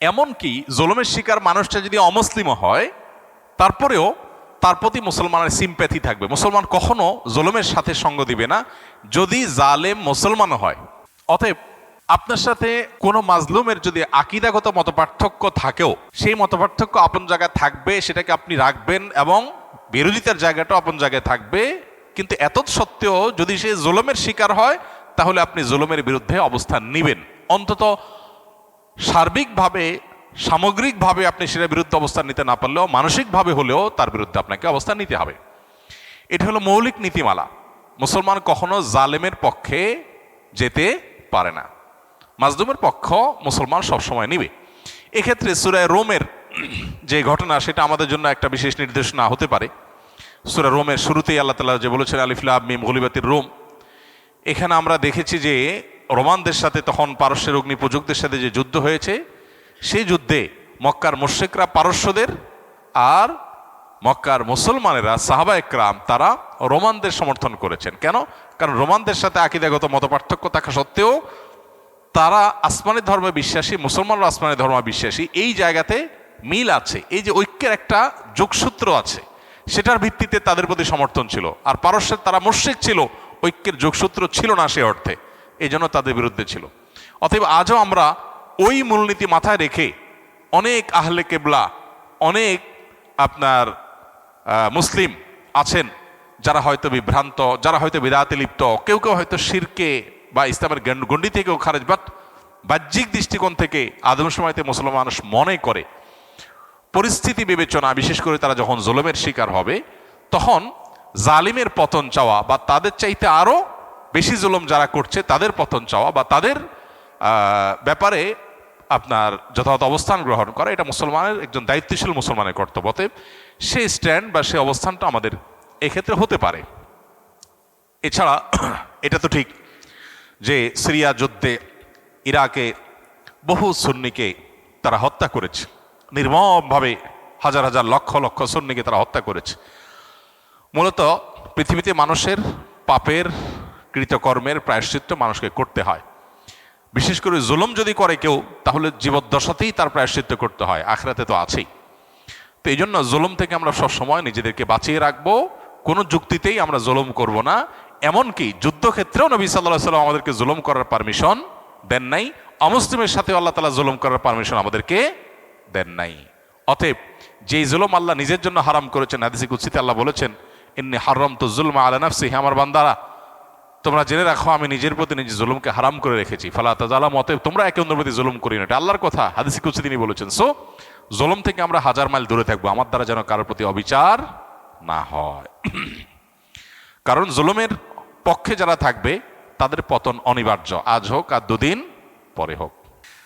এমনকি জুলমের শিকার মানুষটা যদি অমুসলিমও হয়, তারপরেও তার প্রতি মুসলমানের সিম্প্যাথি থাকবে। মুসলমান কখনো জুলমের সাথে সঙ্গ দিবে না। যদি জালেম মুসলমানও হয়, অতএব আপনার সাথে কোনো মাজলুমের যদি আকিদাগত মতপার্থক্য থাকেও, সেই মতপার্থক্য আপন জায়গায় থাকবে, সেটাকে আপনি রাখবেন এবং বিরোধিতার জায়গাটাও আপন জায়গায় থাকবে। কিন্তু এত সত্ত্বেও যদি সে জুলমের শিকার হয়, তাহলে আপনি জুলমের বিরুদ্ধে অবস্থান নেবেন। অন্তত সার্বিকভাবে, সামগ্রিকভাবে আপনি সেটার বিরুদ্ধে অবস্থান নিতে না পারলেও, মানসিকভাবে হলেও তার বিরুদ্ধে আপনাকে অবস্থান নিতে হবে। এটা হলো মৌলিক নীতিমালা। মুসলমান কখনো জালেমের পক্ষে যেতে পারে না। মাজদুমের পক্ষ মুসলমান সবসময় নিবে। এক্ষেত্রে সুরায় রোমের যে ঘটনা, সেটা আমাদের জন্য একটা বিশেষ নির্দেশনা হতে পারে। সুরা রোমের শুরুতেই আল্লাহ তালা যে বলেছেন আলিফুল্লাহ মিম গলিবাতির রোম। এখানে আমরা দেখেছি যে রোমানদের সাথে তখন পারস্যের অগ্নি প্রযুক্তের সাথে যে যুদ্ধ হয়েছে, সেই যুদ্ধে মক্কার মোশেকরা পারস্যদের আর মক্কার মুসলমানেরা সাহাবা একরাম, তারা রোমানদের সমর্থন করেছেন। কেন? কারণ রোমানদের সাথে আকিদাগত মত পার্থক্য থাকা সত্ত্বেও তারা আসমানি ধর্মে বিশ্বাসী, মুসলমানরা আসমানি ধর্মে বিশ্বাসী। এই জায়গাতে মিল আছে, এই যে ঐক্যের একটা যোগসূত্র আছে, সেটার ভিত্তিতে তাদের প্রতি সমর্থন ছিল। আর পারস্যের, তারা মুশ্রিক ছিল, ঐক্যের যোগসূত্র ছিল না সে অর্থে। এই জন্য তাদের বিরুদ্ধে ছিল। অতএব আজও আমরা ওই মূলনীতি মাথায় রেখে অনেক আহলে কেবলা, অনেক আপনার মুসলিম আছেন যারা হয়তো বিভ্রান্ত, যারা হয়তো বিদাতে লিপ্ত, কেউ কেউ হয়তো শিরকে বা ইসলামের গণ্ড- থেকেও খারেজ বাট বাহ্যিক দৃষ্টিকোণ থেকে আদম সময়তে মুসলমান মানুষ মনে করে। পরিস্থিতি বিবেচনা, বিশেষ করে তারা যখন জুলুমের শিকার হবে, তখন জালিমের পতন চাওয়া বা তাদের চাইতে আরও বেশি জুলুম যারা করছে তাদের পতন চাওয়া বা তাদের ব্যাপারে আপনার যথাযথ অবস্থান গ্রহণ করা, এটা মুসলমানের একজন দায়িত্বশীল মুসলমানের কর্তব্য। অতএব সেই স্ট্যান্ড বা সে অবস্থানটা আমাদের এক্ষেত্রে হতে পারে। এছাড়া এটা তো ঠিক যে সিরিয়া যুদ্ধে ইরাকে বহু সুন্নিকে তারা হত্যা করেছে। নির্মমভাবে হাজার হাজার লক্ষ লক্ষ সুন্নিকে তারা হত্যা করেছে। মূলত পৃথিবীতে মানুষের পাপের কৃতকর্মের প্রায়শ্চিত্ত মানুষকে করতে হয়। বিশেষ করে জুলুম যদি করে কেউ, তাহলে জীবদ্দশাতেই তার প্রায়শ্চিত্ত করতে হয়, আখরাতে তো আছেই। তো এই জন্য জুলুম থেকে আমরা সবসময় নিজেদেরকে বাঁচিয়ে রাখব, কোনো যুক্তিতেই আমরা জুলুম করব না, এমনকি যুদ্ধক্ষেত্রেও নবী সাল্লাহ সাল্লাম আমাদেরকে জুলুম করার পারমিশন দেন নাই, অমুসলিমের সাথে আল্লাহ তালা জুলুম করার পারমিশন আমাদেরকে দেন নাই। অতএব যেই জুলুম আল্লাহ নিজের জন্য হারাম করেছেন, হাদিসি কুৎসিতে আল্লাহ বলেছেন, ইন্নি হারাম তো জুলমা আলা নাফসি আমার বান্দারা তোমরা জেনে রাখো, আমি নিজের প্রতি নিজের জুলুমকে হারাম করে রেখেছি। ফালা তাজালাম অতএব তোমরা একে অন্যের প্রতি জুলুম করি না। এটা আল্লাহর কথা, হাদিসি কুৎসি তিনি বলেছেন। সো জুলুম থেকে আমরা হাজার মাইল দূরে থাকব। আমার দ্বারা যেন কারোর প্রতি অবিচার না হয়। কারণ জুলুমের পক্ষে যারা থাকবে, তাদের পতন অনিবার্য। আজ হোক আর দুদিন পরে হোক।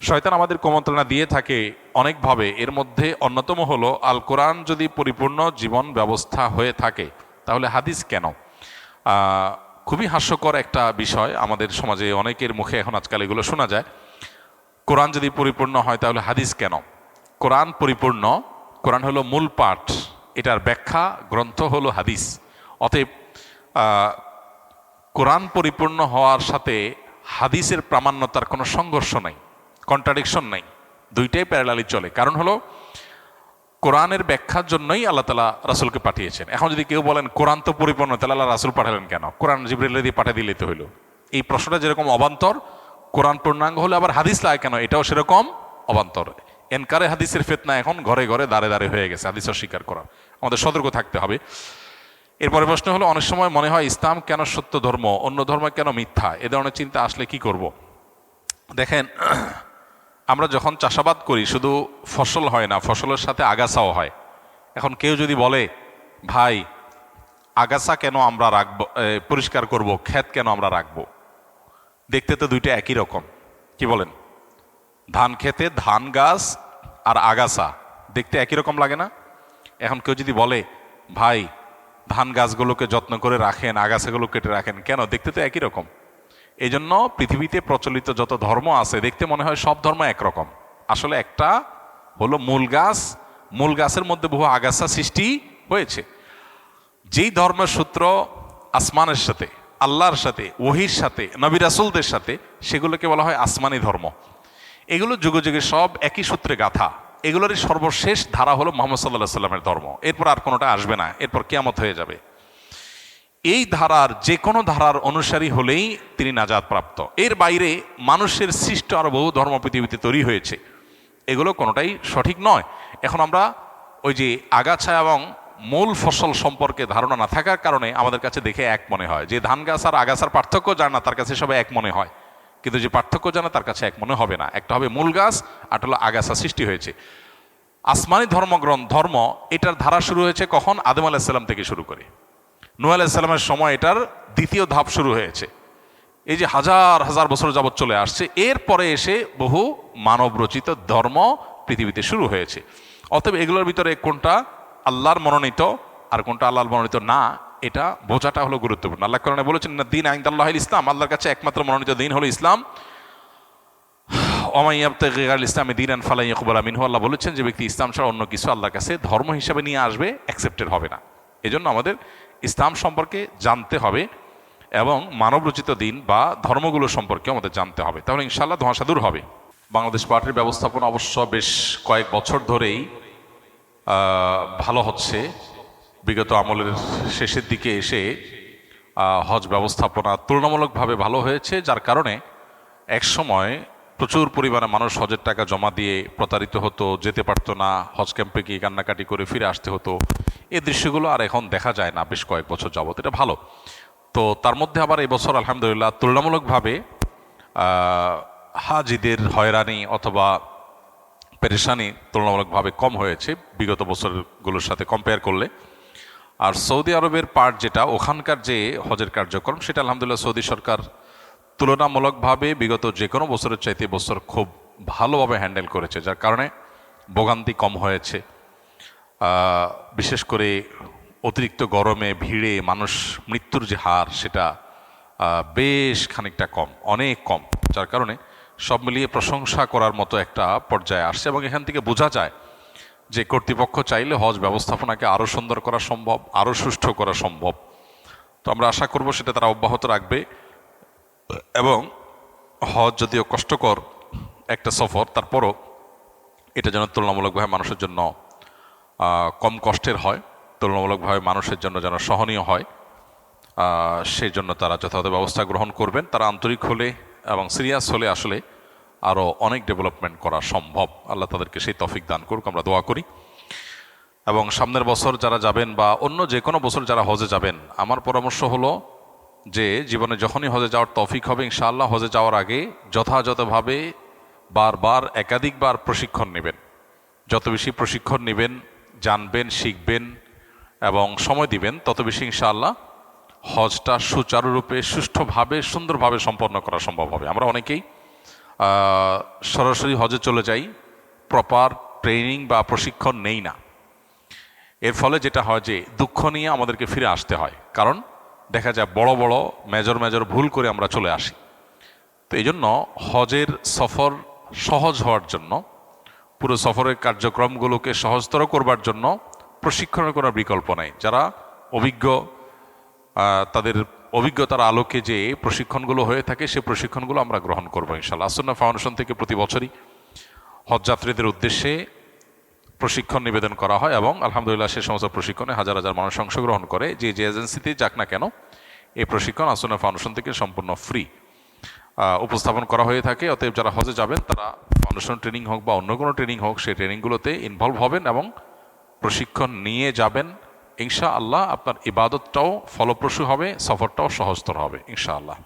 শয়তান আমাদের কুমন্ত্রণা দিয়ে থাকে অনেকভাবে। এর মধ্যে অন্যতম হলো, আল কোরআন যদি পরিপূর্ণ জীবন ব্যবস্থা হয়ে থাকে, তাহলে হাদিস কেন? খুবই হাস্যকর একটা বিষয়। আমাদের সমাজে অনেকের মুখে এখন আজকাল এগুলো শোনা যায়। কোরআন যদি পরিপূর্ণ হয়, তাহলে হাদিস কেন? কোরআন পরিপূর্ণ, কোরআন হলো মূল পাঠ। এটার ব্যাখ্যা, গ্রন্থ হলো হাদিস। অতএব কোরআন পরিপূর্ণ হওয়ার সাথে হাদিসের প্রামাণ্যতার কোনো সংঘর্ষ নাই কন্ট্রাডিকশন নাই। দুইটাই প্যারালালি চলে। কারণ হলো কোরআনের ব্যাখ্যার জন্যই আল্লাহ তালা রাসুলকে পাঠিয়েছেন। এখন যদি কেউ বলেন, কোরআন তো পরিপূর্ণ তাহলে আল্লাহ রাসুল পাঠালেন কেন? কোরআন জিবরিল দিয়ে পাঠিয়ে দিলে তো হইল। এই প্রশ্নটা যেরকম অবান্তর, কোরআন পূর্ণাঙ্গ হলে আবার হাদিস লাগে কেন? এটাও সেরকম অবান্তর। এনকারে হাদিসের ফেতনা এখন ঘরে ঘরে দাঁড়ে দাঁড়ে হয়ে গেছে, হাদিস অস্বীকার করা। আমাদের সতর্ক থাকতে হবে। এরপরে প্রশ্ন হলো, অনেক সময় মনে হয় ইসলাম কেন সত্য ধর্ম, অন্য ধর্ম কেন মিথ্যা? এ ধরনের চিন্তা আসলে কি করব? দেখেন আমরা যখন চাষাবাদ করি, শুধু ফসল হয় না, ফসলের সাথে আগাছাও হয়। এখন কেউ যদি বলে, ভাই, আগাছা কেন আমরা রাখব পরিষ্কার করব, ক্ষেত কেন আমরা রাখব? দেখতে তো দুইটা একই রকম। কি বলেন? ধান খেতে ধান গাছ আর আগাছা, দেখতে একই রকম লাগে না? এখন কেউ যদি বলে, ভাই, ধান গাছগুলোকে যত্ন করে রাখেন, আগাছাগুলো কেটে রাখেন, কেন? দেখতে তো একই রকম। এই জন্য পৃথিবীতে প্রচলিত যত ধর্ম আছে, দেখতে মনে হয় সব ধর্ম একরকম। আসলে একটা হলো মূল গাছ, মূল গাছের মধ্যে বহু আগাছা সৃষ্টি হয়েছে। যেই ধর্মের সূত্র আসমানের সাথে, আল্লাহর সাথে, ওহির সাথে, নবী রাসুলদের সাথে, সেগুলোকে বলা হয় আসমানি ধর্ম। এগুলো যুগে যুগে সব একই সূত্রে গাথা। এগুলোরই সর্বশেষ ধারা হলো মোহাম্মদ সাল্লাহ সাল্লামের ধর্ম। এরপর আর কোনোটা আসবে না। এরপর কেয়ামত হয়ে যাবে। এই ধারার যে কোনো ধারার অনুসারী হলেই তিনি নাজাদ প্রাপ্ত এর বাইরে মানুষের সৃষ্ট আরও বহু ধর্ম পৃথিবীতে তৈরি হয়েছে। এগুলো কোনোটাই সঠিক নয়। এখন আমরা ওই যে আগাছা এবং মূল ফসল সম্পর্কে ধারণা না থাকার কারণে আমাদের কাছে দেখে এক মনে হয়। যে ধান গাছ আর আগাছার পার্থক্য জানা তার কাছে সবাই এক মনে হয়। কিন্তু যে পার্থক্য জানা, তার কাছে এক মনে হবে না। একটা হবে মূল গাছ আর হলো আগাছা সৃষ্টি হয়েছে। আসমানি ধর্মগ্রন্থ, ধর্ম, এটার ধারা শুরু হয়েছে কখন? আদম আলাহিসাল্লাম থেকে শুরু করে। নূ আলাইসাল্লামের সময় এটার দ্বিতীয় ধাপ শুরু হয়েছে। এই যে হাজার হাজার বছর যাবৎ চলে আসছে, এরপরে এসে বহু মানব রচিত ধর্ম পৃথিবীতে শুরু হয়েছে। অতএব এগুলোর ভিতরে কোনটা আল্লাহর মনোনীত আর কোনটা আল্লাহর মনোনীত না, এটা বোঝাটা হলো গুরুত্বপূর্ণ। আল্লাহ কারণে বলেছেন না দিন আইন আল্লাহ ইসলাম আল্লাহর কাছে একমাত্র মনোনীত দিন হলো ইসলাম। ওমাইয়াবতাল ইসলামে দিন আন ফালাই ইকবাল মিনহু, আল্লাহ বলেছেন যে ব্যক্তি ইসলাম ছাড়া অন্য কিছু আল্লাহর কাছে ধর্ম হিসাবে নিয়ে আসবে, অ্যাকসেপ্টেড হবে না। এজন্য আমাদের ইসলাম সম্পর্কে জানতে হবে এবং মানবরচিত দিন বা ধর্মগুলো সম্পর্কে আমাদের জানতে হবে। তাহলে ইনশাল্লাহ ধোঁয়াশা দূর হবে। বাংলাদেশ পার্টির ব্যবস্থাপনা অবশ্য বেশ কয়েক বছর ধরেই ভালো হচ্ছে। বিগত আমলের শেষের দিকে এসে হজ ব্যবস্থাপনা তুলনামূলকভাবে ভালো হয়েছে, যার কারণে এক সময় প্রচুর পরিমাণে মানুষ হজের টাকা জমা দিয়ে প্রতারিত হতো, যেতে পারতো না, হজ ক্যাম্পে গিয়ে কান্নাকাটি করে ফিরে আসতে হতো। এই দৃশ্যগুলো আর এখন দেখা যায় না বেশ কয়েক বছর যাবত এটা ভালো। তো তার মধ্যে আবার এবছর আলহামদুলিল্লাহ তুলনামূলকভাবে হাজিদের হয়রানি অথবা পেরেশানি তুলনামূলকভাবে কম হয়েছে বিগত বছরগুলোর সাথে কম্পেয়ার করলে। আর সৌদি আরবের পার্ট যেটা, ওখানকার যে হজের কার্যক্রম, সেটা আলহামদুলিল্লাহ সৌদি সরকার তুলনামূলকভাবে বিগত যে কোনো বছরের চাইতে বছর খুব ভালোভাবে হ্যান্ডেল করেছে, যার কারণে ভোগান্তি কম হয়েছে। বিশেষ করে অতিরিক্ত গরমে ভিড়ে মানুষ মৃত্যুর যে হার সেটা বেশ খানিকটা কম, অনেক কম, যার কারণে সব মিলিয়ে প্রশংসা করার মতো একটা পর্যায়ে আসছে এবং এখান থেকে বোঝা যায় যে কর্তৃপক্ষ চাইলে হজ ব্যবস্থাপনাকে আরও সুন্দর করা সম্ভব আরও সুষ্ঠু করা সম্ভব। তো আমরা আশা করব সেটা তারা অব্যাহত রাখবে। এবং হজ যদিও কষ্টকর একটা সফর, তারপরও এটা যেন তুলনামূলকভাবে মানুষের জন্য কম কষ্টের হয়, তুলনামূলকভাবে মানুষের জন্য যেন সহনীয় হয় সেই জন্য তারা যথাযথ ব্যবস্থা গ্রহণ করবেন। তারা আন্তরিক হলে এবং সিরিয়াস হলে আসলে আরও অনেক ডেভেলপমেন্ট করা সম্ভব। আল্লাহ তাদেরকে সেই তফিক দান করুক, আমরা দোয়া করি। এবং সামনের বছর যারা যাবেন বা অন্য যে কোনো বছর যারা হজে যাবেন, আমার পরামর্শ হলো যে জীবনে যখনই হজে যাওয়ার তফিক হবে, ইনশাআল্লাহ হজে যাওয়ার আগে যথাযথভাবে বারবার, একাধিকবার প্রশিক্ষণ নেবেন। যত বেশি প্রশিক্ষণ নেবেন, জানবেন, শিখবেন এবং সময় দিবেন, তত বেশি ইনশাআল্লাহ হজটা সুচারুরূপে, সুষ্ঠুভাবে, সুন্দরভাবে সম্পন্ন করা সম্ভব হবে। আমরা অনেকেই সরাসরি হজে চলে যাই প্রপার ট্রেনিং বা প্রশিক্ষণ নেই না। এর ফলে যেটা হয় যে, দুঃখ নিয়ে আমাদেরকে ফিরে আসতে হয়। কারণ দেখা যায় বড় বড় মেজর মেজর ভুল করে আমরা চলে আসি। তো এই জন্য হজের সফর সহজ হওয়ার জন্য, পুরো সফরের কার্যক্রমগুলোকে সহজতর করবার জন্য প্রশিক্ষণের কোনো বিকল্প নেই। যারা অভিজ্ঞ তাদের অভিজ্ঞতার আলোকে যে প্রশিক্ষণগুলো হয়ে থাকে, সে প্রশিক্ষণগুলো আমরা গ্রহণ করব ইনশাল্লাহ। আসন্না ফাউন্ডেশন থেকে প্রতি বছরই হজযাত্রীদের উদ্দেশ্যে প্রশিক্ষণ নিবেদন করা হয় এবং আলহামদুলিল্লাহ সে সমস্ত প্রশিক্ষণে হাজার হাজার মানুষ অংশগ্রহণ করে। যে যে এজেন্সিতেই যাক না কেন, এই প্রশিক্ষণ আসনা ফাউন্ডেশন থেকে সম্পূর্ণ ফ্রি উপস্থাপন করা হয়ে থাকে। অতএব যারা হজে যাবেন, তারা ফাউন্ডেশন ট্রেনিং হোক বা অন্য কোনো ট্রেনিং হোক, সেই ট্রেনিংগুলোতে ইনভলভ হবেন এবং প্রশিক্ষণ নিয়ে যাবেন। ইনশা আল্লাহ আপনার ইবাদতটাও ফলপ্রসূ হবে, সফরটাও সহজতর হবে ইনশা আল্লাহ